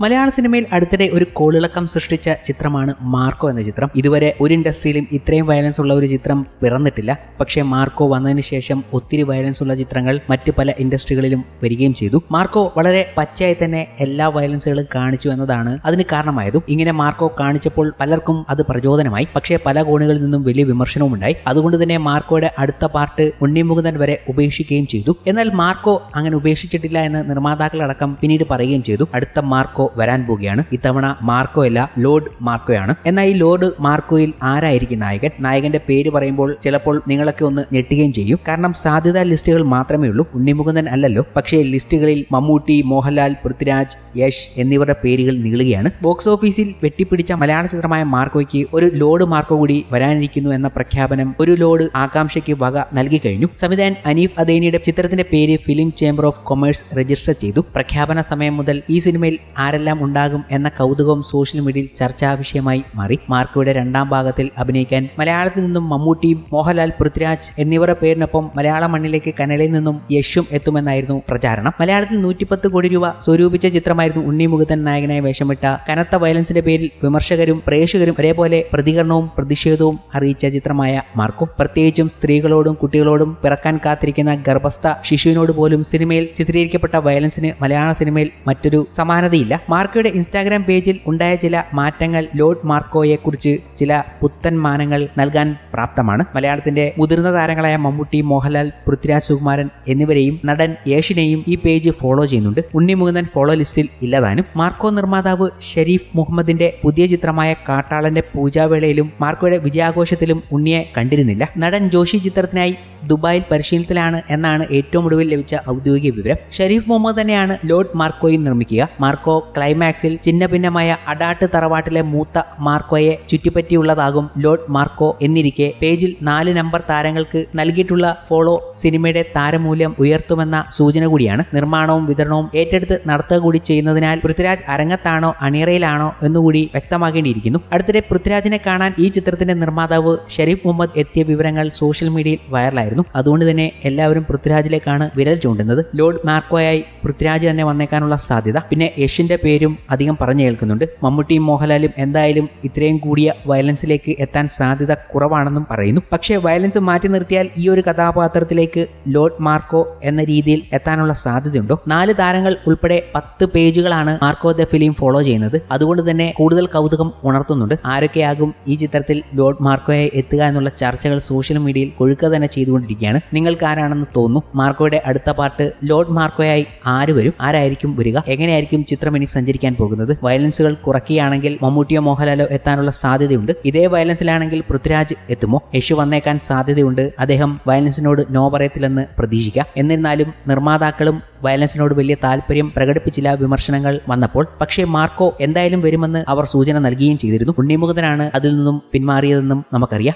മലയാള സിനിമയിൽ അടുത്തിടെ ഒരു കോളിളക്കം സൃഷ്ടിച്ച ചിത്രമാണ് മാർക്കോ എന്ന ചിത്രം. ഇതുവരെ ഒരു ഇൻഡസ്ട്രിയിലും ഇത്രയും വയലൻസ് ഉള്ള ഒരു ചിത്രം പിറന്നിട്ടില്ല. പക്ഷേ മാർക്കോ വന്നതിന് ശേഷം ഒത്തിരി വയലൻസ് ഉള്ള ചിത്രങ്ങൾ മറ്റ് പല ഇൻഡസ്ട്രികളിലും വരികയും ചെയ്തു. മാർക്കോ വളരെ പച്ചയായി തന്നെ എല്ലാ വയലൻസുകളും കാണിച്ചു എന്നതാണ് അതിന് കാരണമായതും. ഇങ്ങനെ മാർക്കോ കാണിച്ചപ്പോൾ പലർക്കും അത് പ്രചോദനമായി. പക്ഷേ പല കോണുകളിൽ നിന്നും വലിയ വിമർശനവും ഉണ്ടായി. അതുകൊണ്ട് തന്നെ മാർക്കോയുടെ അടുത്ത പാർട്ട് ഉണ്ണിമുകുന്ദൻ വരെ ഉപേക്ഷിക്കുകയും ചെയ്തു. എന്നാൽ മാർക്കോ അങ്ങനെ ഉപേക്ഷിച്ചിട്ടില്ല എന്ന് നിർമ്മാതാക്കളടക്കം പിന്നീട് പറയുകയും ചെയ്തു. അടുത്ത മാർക്കോ വരാൻ പോവുകയാണ്. ഇത്തവണ മാർക്കോ അല്ല ലോർഡ് മാർക്കോയാണ്. എന്നാൽ ഈ ലോർഡ് മാർക്കോയിൽ ആരായിരിക്കും നായകൻ? നായകന്റെ പേര് പറയുമ്പോൾ ചിലപ്പോൾ നിങ്ങളൊക്കെ ഒന്ന് ഞെട്ടുകയും ചെയ്യും. കാരണം സാധ്യതാ ലിസ്റ്റുകൾ മാത്രമേ ഉള്ളൂ. ഉണ്ണിമുകുന്ദൻ അല്ലല്ലോ. പക്ഷേ ലിസ്റ്റുകളിൽ മമ്മൂട്ടി മോഹൻലാൽ പൃഥ്വിരാജ് യശ് എന്നിവരുടെ പേരുകൾ നീളുകയാണ്. ബോക്സ് ഓഫീസിൽ വെട്ടിപ്പിടിച്ച മലയാള ചിത്രമായ മാർക്കോയ്ക്ക് ഒരു ലോഡ് മാർക്കോ കൂടി വരാനിരിക്കുന്നു എന്ന പ്രഖ്യാപനം ഒരു ലോഡ് ആകാംക്ഷയ്ക്ക് വക നൽകി കഴിഞ്ഞു. സംവിധായകൻ അനീഫ് അദേനിയുടെ ചിത്രത്തിന്റെ പേര് film chamber of commerce register ചെയ്തു. പ്രഖ്യാപന സമയം മുതൽ ഈ സിനിമയിൽ ആരെല്ലാം ഉണ്ടാകും എന്ന കൗതുകം സോഷ്യൽ മീഡിയയിൽ ചർച്ചാ വിഷയമായി മാറി. മാർക്കോയുടെ രണ്ടാം ഭാഗത്തിൽ അഭിനയിക്കാൻ മലയാളത്തിൽ നിന്നും മമ്മൂട്ടിയും മോഹൻലാൽ പൃഥ്വിരാജ് എന്നിവരുടെ പേരിനൊപ്പം മലയാള മണ്ണിലേക്ക് കനലയിൽ നിന്നും യശും എത്തുമെന്നായിരുന്നു പ്രചാരണം. മലയാളത്തിൽ നൂറ്റിപ്പത്ത് കോടി രൂപ സ്വരൂപിച്ച ചിത്രമായിരുന്നു ഉണ്ണി മുകുന്ദൻ നായകനായി വേഷമിട്ട കനത്ത വയലൻസിന്റെ പേരിൽ വിമർശകരും പ്രേക്ഷകരും ഒരേപോലെ പ്രതികരണവും പ്രതിഷേധവും അറിയിച്ച ചിത്രമായ മാർക്കോ. പ്രത്യേകിച്ചും സ്ത്രീകളോടും കുട്ടികളോടും പിറക്കാൻ കാത്തിരിക്കുന്ന ഗർഭസ്ഥ ശിശുവിനോട് പോലും സിനിമയിൽ ചിത്രീകരിക്കപ്പെട്ട വയലൻസിന് മലയാള സിനിമയിൽ മറ്റൊരു സമാനതയില്ല. മാർക്കോയുടെ ഇൻസ്റ്റാഗ്രാം പേജിൽ ഉണ്ടായ ചില മാറ്റങ്ങൾ ലോഡ് മാർക്കോയെക്കുറിച്ച് ചില പുത്തൻ മാനങ്ങൾ നൽകാൻ പ്രാപ്തമാണ്. മലയാളത്തിന്റെ മുതിർന്ന താരങ്ങളായ മമ്മൂട്ടി മോഹൻലാൽ പൃഥ്വിരാജ് സുകുമാരൻ എന്നിവരെയും നടൻ യേഷിനെയും ഈ പേജ് ഫോളോ ചെയ്യുന്നുണ്ട്. ഉണ്ണി മുകുന്ദൻ ഫോളോ ലിസ്റ്റിൽ ഇല്ലതാനും മാർക്കോ നിർമ്മാതാവ് ഷെരീഫ് മുഹമ്മദിന്റെ പുതിയ ചിത്രമായ കാട്ടാളന്റെ പൂജാവേളയിലും മാർക്കോയുടെ വിജയാഘോഷത്തിലും ഉണ്ണിയെ കണ്ടിരുന്നില്ല. നടൻ ജോഷി ചിത്രത്തിനായി ദുബായിൽ പരിശീലനത്തിലാണ് എന്നാണ് ഏറ്റവും ഒടുവിൽ ലഭിച്ച ഔദ്യോഗിക വിവരം. ഷെരീഫ് മുഹമ്മദ് തന്നെയാണ് ലോർഡ് മാർക്കോയും നിർമ്മിക്കുക. മാർക്കോ ക്ലൈമാക്സിൽ ചിന്ന ഭിന്നമായ അഡാട്ട് തറവാട്ടിലെ മൂത്ത മാർക്കോയെ ചുറ്റിപ്പറ്റിയുള്ളതാകും ലോർഡ് മാർക്കോ എന്നിരിക്കെ പേജിൽ നാല് നമ്പർ താരങ്ങൾക്ക് നൽകിയിട്ടുള്ള ഫോളോ സിനിമയുടെ താരമൂല്യം ഉയർത്തുമെന്ന സൂചന കൂടിയാണ്. നിർമ്മാണവും വിതരണവും ഏറ്റെടുത്ത് നടത്തുക കൂടി ചെയ്യുന്നതിനാൽ പൃഥ്വിരാജ് അരങ്ങത്താണോ അണിയറയിലാണോ എന്നുകൂടി വ്യക്തമാക്കേണ്ടിയിരിക്കുന്നു അടുത്തിടെ പൃഥ്വിരാജിനെ കാണാൻ ഈ ചിത്രത്തിന്റെ നിർമ്മാതാവ് ഷെരീഫ് മുഹമ്മദ് എത്തിയ വിവരങ്ങൾ സോഷ്യൽ മീഡിയയിൽ വൈറലായിരുന്നു. അതുകൊണ്ട് തന്നെ എല്ലാവരും പൃഥ്വിരാജിലേക്കാണ് വിരൽ ചൂണ്ടുന്നത്. ലോർഡ് മാർക്കോയായി പൃഥ്വിരാജ് തന്നെ വന്നേക്കാനുള്ള സാധ്യത. പിന്നെ യഷിന്റെ പേരും അധികം പറഞ്ഞു കേൾക്കുന്നുണ്ട്. മമ്മൂട്ടിയും മോഹൻലാലും എന്തായാലും ഇത്രയും കൂടിയ വയലൻസിലേക്ക് എത്താൻ സാധ്യത കുറവാണെന്നും പറയുന്നു. പക്ഷേ വയലൻസ് മാറ്റി നിർത്തിയാൽ ഈ ഒരു കഥാപാത്രത്തിലേക്ക് ലോർഡ് മാർക്കോ എന്ന രീതിയിൽ എത്താനുള്ള സാധ്യതയുണ്ടോ? നാല് താരങ്ങൾ ഉൾപ്പെടെ പത്ത് പേജുകളാണ് മാർക്കോ ദ ഫിലിം ഫോളോ ചെയ്യുന്നത്. അതുകൊണ്ട് തന്നെ കൂടുതൽ കൗതുകം ഉണർത്തുന്നുണ്ട്. ആരൊക്കെയാകും ഈ ചിത്രത്തിൽ ലോർഡ് മാർക്കോയെ എത്തുക എന്നുള്ള ചർച്ചകൾ സോഷ്യൽ മീഡിയയിൽ കൊഴുക്കുക തന്നെ ചെയ്തുകൊണ്ടിരിക്കുകയാണ്. നിങ്ങൾക്ക് ആരാണെന്ന് തോന്നും മാർക്കോയുടെ അടുത്ത പാട്ട് ലോർഡ് മാർക്കോയായി ആര് വരും? ആരായിരിക്കും വരിക? എങ്ങനെയായിരിക്കും ചിത്രം ഇനി സഞ്ചരിക്കാൻ പോകുന്നത്? വയലൻസുകൾ കുറയ്ക്കുകയാണെങ്കിൽ മമ്മൂട്ടിയോ മോഹൻലാലോ എത്താനുള്ള സാധ്യതയുണ്ട്. ഇതേ വയലൻസിലാണെങ്കിൽ പൃഥ്വിരാജ് എത്തുമോ? യശു വന്നേക്കാൻ സാധ്യതയുണ്ട്. അദ്ദേഹം വയലൻസിനോട് നോ പറയത്തില്ലെന്ന് പ്രതീക്ഷിക്കാം. എന്നിരുന്നാലും നിർമ്മാതാക്കളും വയലൻസിനോട് വലിയ താല്പര്യം പ്രകടിപ്പിച്ചില്ല വിമർശനങ്ങൾ വന്നപ്പോൾ. പക്ഷേ മാർക്കോ എന്തായാലും വരുമെന്ന് അവർ സൂചന നൽകുകയും ചെയ്തിരുന്നു. ഉണ്ണിമുഖതനാണ് അതിൽ നിന്നും പിന്മാറിയതെന്നും നമുക്കറിയാം.